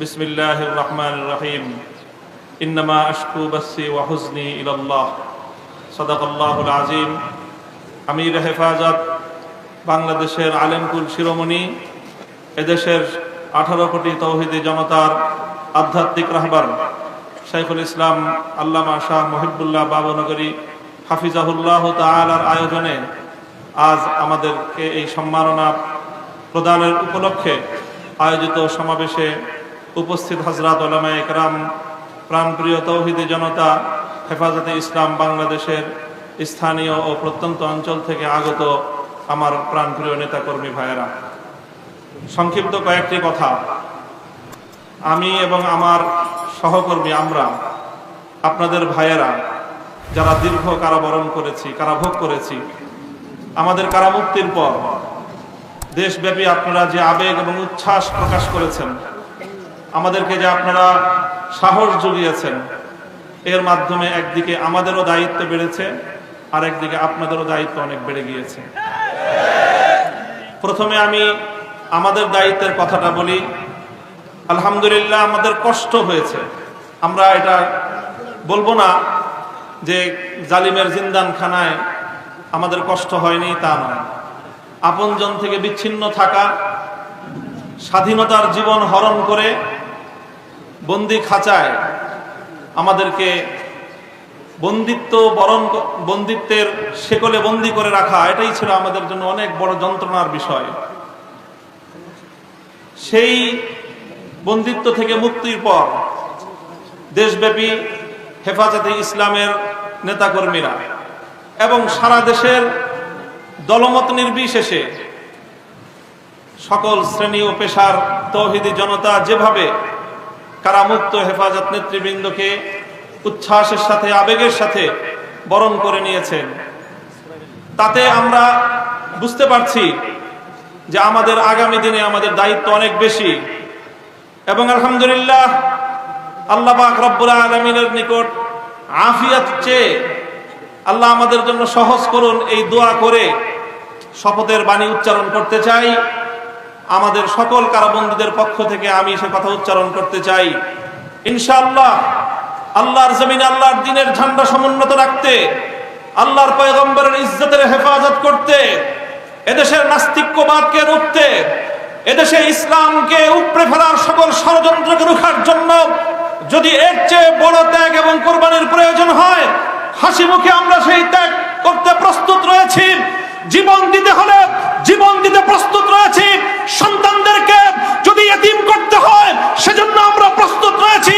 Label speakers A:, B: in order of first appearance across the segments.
A: بسم الله الرحمن الرحيم إنما أشكو بثي وحزني إلى الله صدق الله العظيم আমির হেফাজত বাংলাদেশের আলেমকুল শিরোমণি এদেশের আঠারো কোটি তৌহিদি জনতার আধ্যাত্মিক রাহবার শাইখুল ইসলাম আল্লামা শাহ মহিবুল্লাহ বাবনগরী হাফিজাহুল্লাহ তালার আয়োজনে আজ আমাদেরকে এই সম্মাননা প্রদানের উপলক্ষে আয়োজিত সমাবেশে উপস্থিত হজরত ওলামা একরাম প্রাণপ্রিয় তৌহিদি জনতা, হেফাজতে ইসলাম বাংলাদেশের স্থানীয় ও প্রত্যন্ত অঞ্চল থেকে আগত আমার প্রাণপ্রিয় নেতাকর্মী ভাইয়েরা। সংক্ষিপ্ত কয়েকটি কথা। আমি এবং আমার সহকর্মী আমরা, আপনাদের ভাইয়েরা, যারা দীর্ঘ কারাবরণ করেছি, কারাভোগ করেছি, আমাদের কারামুক্তির পর দেশব্যাপী আপনারা যে আবেগ এবং উচ্ছ্বাস প্রকাশ করেছেন আমাদেরকে যে আপনারা সাহস জুগিয়েছেন, এর মাধ্যমে একদিকে আমাদেরও দায়িত্ব বেড়েছে আর একদিকে আপনাদেরও দায়িত্ব অনেক বেড়ে গিয়েছে। প্রথমে আমি আমাদের দায়িত্বের কথাটা বলি। আলহামদুলিল্লাহ আমাদের কষ্ট হয়েছে। আমরা এটা বলব না যে জালিমের জিন্দানখানায় আমাদের কষ্ট হয়নি, তা নয়। আপনজন থেকে বিচ্ছিন্ন থাকা, স্বাধীনতার জীবন হরণ করে বন্দি খাঁচায় আমাদেরকে বন্দিত্ব বরণ বন্দিত্বের শেকলে বন্দি করে রাখা, এটাই ছিল আমাদের জন্য অনেক বড় যন্ত্রণার বিষয়। সেই বন্দিত্ব থেকে মুক্তির পর দেশব্যাপী হেফাজতে ইসলামের নেতাকর্মীরা এবং সারা দেশের দলমত নির্বিশেষে সকল শ্রেণি ও পেশার তৌহিদি জনতা যেভাবে কারামুক্ত হেফাজত নেতৃবৃন্দকে উচ্ছ্বাসের সাথে, আবেগের সাথে বরণ করে নিয়েছেন। তাতে আমরা বুঝতে পারছি যে আমাদের আগামী দিনে আমাদের দায়িত্ব অনেক বেশি। এবং আলহামদুলিল্লাহ আল্লাহ পাক রব্বুল আলমিনের নিকট আফিয়াত চেয়ে আল্লাহ আমাদের জন্য সহজ করুন এই দোয়া করে শপথের বাণী উচ্চারণ করতে চাই। আমাদের সকল কারাবন্দীদের পক্ষ থেকে আমি সে কথা উচ্চারণ করতে চাই। ইনশাআল্লাহ, আল্লাহর জমিন আল্লাহর দিনের ঝান্ডা সমুন্নত রাখতে, আল্লাহর পয়গম্বরের ইজ্জতের হেফাজত করতে, এদেশের নাস্তিক্যবাদকে রুখতে, এদেশে ইসলামকে উপড়ে ফেলার সকল ষড়যন্ত্রকে রুখার জন্য যদি এর চেয়ে বড় ত্যাগ এবং কোরবানির প্রয়োজন হয় হাসি মুখে আমরা সেই ত্যাগ করতে প্রস্তুত রয়েছি। জীবন দিতে হলে জীবন দিতে প্রস্তুত রয়েছি। সন্তানদেরকে যদি এতিম করতে হয়, সেজন্য আমরা প্রস্তুত রয়েছি।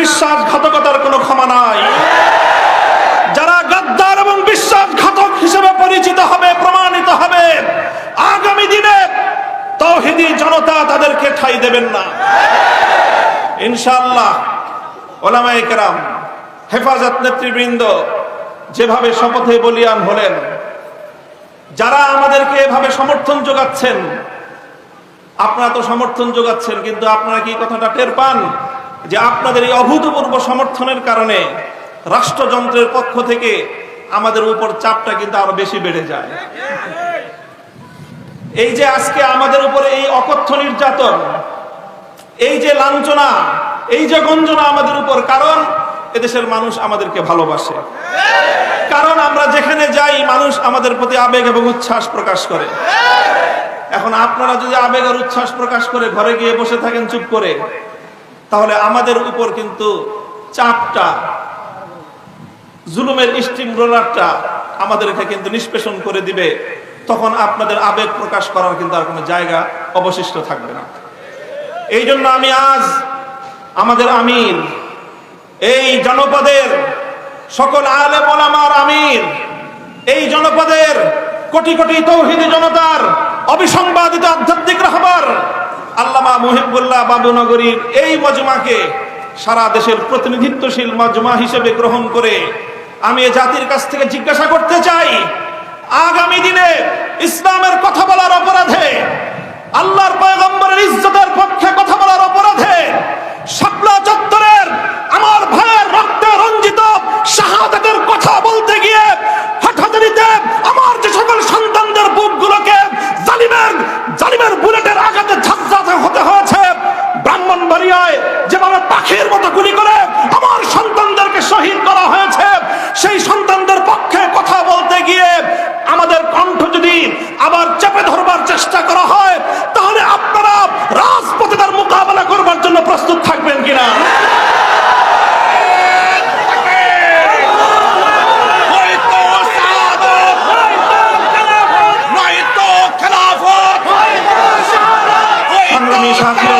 A: বিশ্বাসঘাতকতার কোনো ক্ষমা নাই। যারা এবং বিশ্বাসঘাতক হিসেবে পরিচিত হবে, প্রমাণিত হবে, আগামী দিনে জনতা তাদেরকে ঠাই দেবেন না। হেফাজত নেতৃবৃন্দ যেভাবে শপথে বলিয়ান হলেন, যারা আমাদেরকে এভাবে সমর্থন যোগাচ্ছেন, আপনারা তো সমর্থন যোগাচ্ছেন, কিন্তু আপনারা কি কথাটা টের পান? যে আপনাদের এই অভূতপূর্ব সমর্থনের কারণে রাষ্ট্রযন্ত্রের পক্ষ থেকে আমাদের উপর চাপটা কিন্তু আরও বেশি বেড়ে যায়। এই যে আজকে আমাদের উপরে এই অকথ্য নির্যাতন, এই যে লাঞ্ছনা, এই যে গঞ্জনা আমাদের উপর, কারণ এদেশের মানুষ আমাদেরকে ভালোবাসে। কারণ আমরা যেখানে যাই, মানুষ আমাদের প্রতি আবেগ এবং উচ্ছ্বাস প্রকাশ করে। এখন আপনারা যদি আবেগ আর উচ্ছ্বাস প্রকাশ করে ঘরে গিয়ে বসে থাকেন চুপ করে তাহলে আমাদের উপর কিন্তু চাপটা, জুলুমের স্টিম রোলারটা আমাদেরকে কিন্তু নিষ্পেষণ করে দিবে। তখন আপনাদের আবেগ প্রকাশ করার কিন্তু আর কোনো জায়গা অবশিষ্ট থাকবে না। এই জন্য আমি আজ আমাদের আমির, এই জনপদের সকল আলেম ওলামার আমির, এই জনপদের কোটি কোটি তৌহিদি জনতার অবিসংবাদিত আধ্যাত্মিক রাহবার। আল্লামা মুহিবুল্লাহ বাবুনগরীর এই মজমাকে সারা দেশের প্রতিনিধিত্বশীল মজমা হিসেবে গ্রহণ করে আমি এ জাতির কাছ থেকে জিজ্ঞাসা করতে চাই, আগামী দিনে ইসলামের কথা বলার অপরাধে, আল্লাহর পয়গম্বরের ইজ্জতের পক্ষে কথা বলার অপরাধে শাপলা চত্বরের আমার ভাইয়ের রক্তে রঞ্জিত শাহাদাতের কথা বলতে গিয়ে হঠাৎ আমার যে সকল সন্তানদের বুকগুলোকে জালিমের জালিমের বুলেটের আঘাতে ঝাঁঝাতে হতে হয়েছে ব্রাহ্মণবাড়িয়ায় যেভাবে পাখির মতো গুলি করে আমার সন্তানদেরকে শহীদ করা হয়েছে সেই সন্তানদের পক্ষে কথা বলতে গিয়ে আমাদের কণ্ঠ যদি আবার চেপে ধরবার চেষ্টা করা হয় তাহলে আপনারা রাজপথে তার মোকাবেলা করবার জন্য প্রস্তুত থাকবেন কিনা
B: নয়তো সাদত নয়তো খেলাফত
A: সংগ্রামী সাথী ও বন্ধুগণ
B: নারায়ণ তাকবীর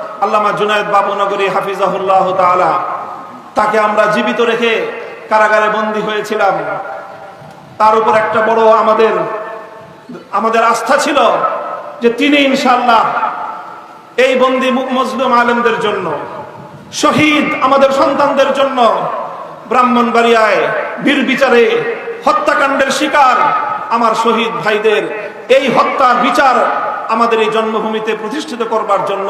A: আল্লামা জুনায়দ বাবুনগরী হাফিজাহুল্লাহ তাআলা, তাকে আমরা জীবিত রেখে কারাগারে বন্দী হয়েছিলাম। তার উপর একটা বড় আমাদের আমাদের আস্থা ছিল যে তিনি ইনশাল্লাহ এই বন্দি মজলুম আলেমদের জন্য, শহীদ আমাদের সন্তানদের জন্য ব্রাহ্মণবাড়িয়ায় বীর বিচারে হত্যাকাণ্ডের শিকার আমার শহীদ ভাইদের এই হত্যার বিচার আমাদের এই জন্মভূমিতে প্রতিষ্ঠিত করবার জন্য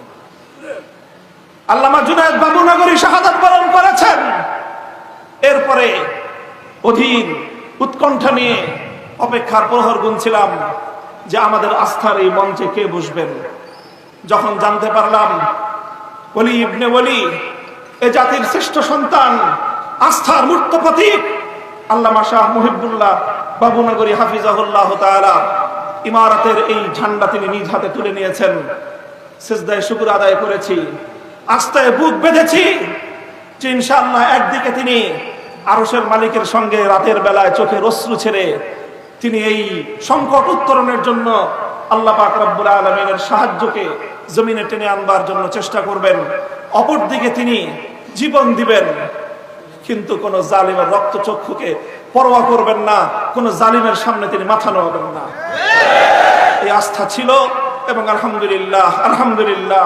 A: আল্লামা জুনায়দ বাবু নগরী শাহাদাত বরণ করেছেন। এরপরে অধীর উৎকণ্ঠা নিয়ে অপেক্ষার প্রহর গুনছিলাম যে আমাদের আস্থার এই মঞ্চে কে বসবেন। যখন জানতে পারলাম বলি ইবনে বলি এ জাতির শ্রেষ্ঠ সন্তান, আস্থার মূর্ত প্রতীক, আল্লামা শাহ মুহিবুল্লাহ বাবুনগরী হাফিজাহুল্লাহ তাআলা, ইমারতের এই ঝান্ডা তিনি নিজ হাতে তুলে নিয়েছেন। সেজদায় শুকুর আদায় করেছি। আস্থায় বুক বেঁধেছি। যে ইনশাআল্লাহ একদিকে তিনি আরশের মালিকের সঙ্গে রাতের বেলায় চোখে রশ্রু ছেড়ে তিনি এই সংকট উত্তরণের জন্য আল্লাহ পাক রব্বুল আলমিনের সাহায্যকে জমিনে টেনে আনবার জন্য চেষ্টা করবেন। অপরদিকে তিনি জীবন দিবেন। কিন্তু কোন জালিমের রক্ত চক্ষুকে পরোয়া করবেন না, কোন জালিমের সামনে তিনি মাথা নোয়াবেন না। এই আস্থা ছিল এবং আলহামদুলিল্লাহ আলহামদুলিল্লাহ।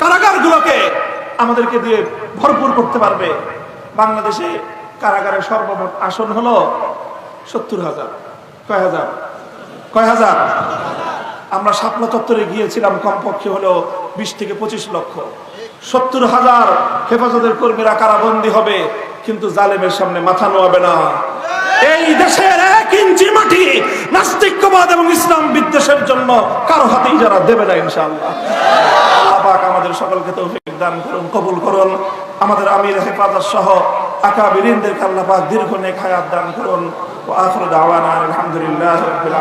A: কারাগারগুলোকে আমাদেরকে দিয়ে ভরপুর করতে পারবে। বাংলাদেশে কারাগারে সর্বমোট আসন হলো সত্তর হাজার। কয় হাজার? কয় হাজার? আমরা শাপলা চত্বরে গিয়েছিলাম, কমপক্ষে হলো বিশ থেকে পঁচিশ লক্ষ। সত্তর হাজার হেফাজতের কর্মীরা কারাবন্দী হবে, কিন্তু জালেমের সামনে মাথা নোয়াবে না। এই দেশের এক ইঞ্চি মাটি নাস্তিক্যবাদ এবং ইসলাম বিদ্বেষের জন্য কারও হাতেই যারা দেবে না ইনশাআল্লাহ। আল্লাহ আমাদের সকলকে তৌফিক দান করুন, কবুল করুন। আমাদের আমির হেফাজত সহ আকা আল্লাহ পাক দীর্ঘ নেক হায়াত দান করুন। ওয়া আখিরু দাওয়ানা আলহামদুলিল্লাহি রাব্বিল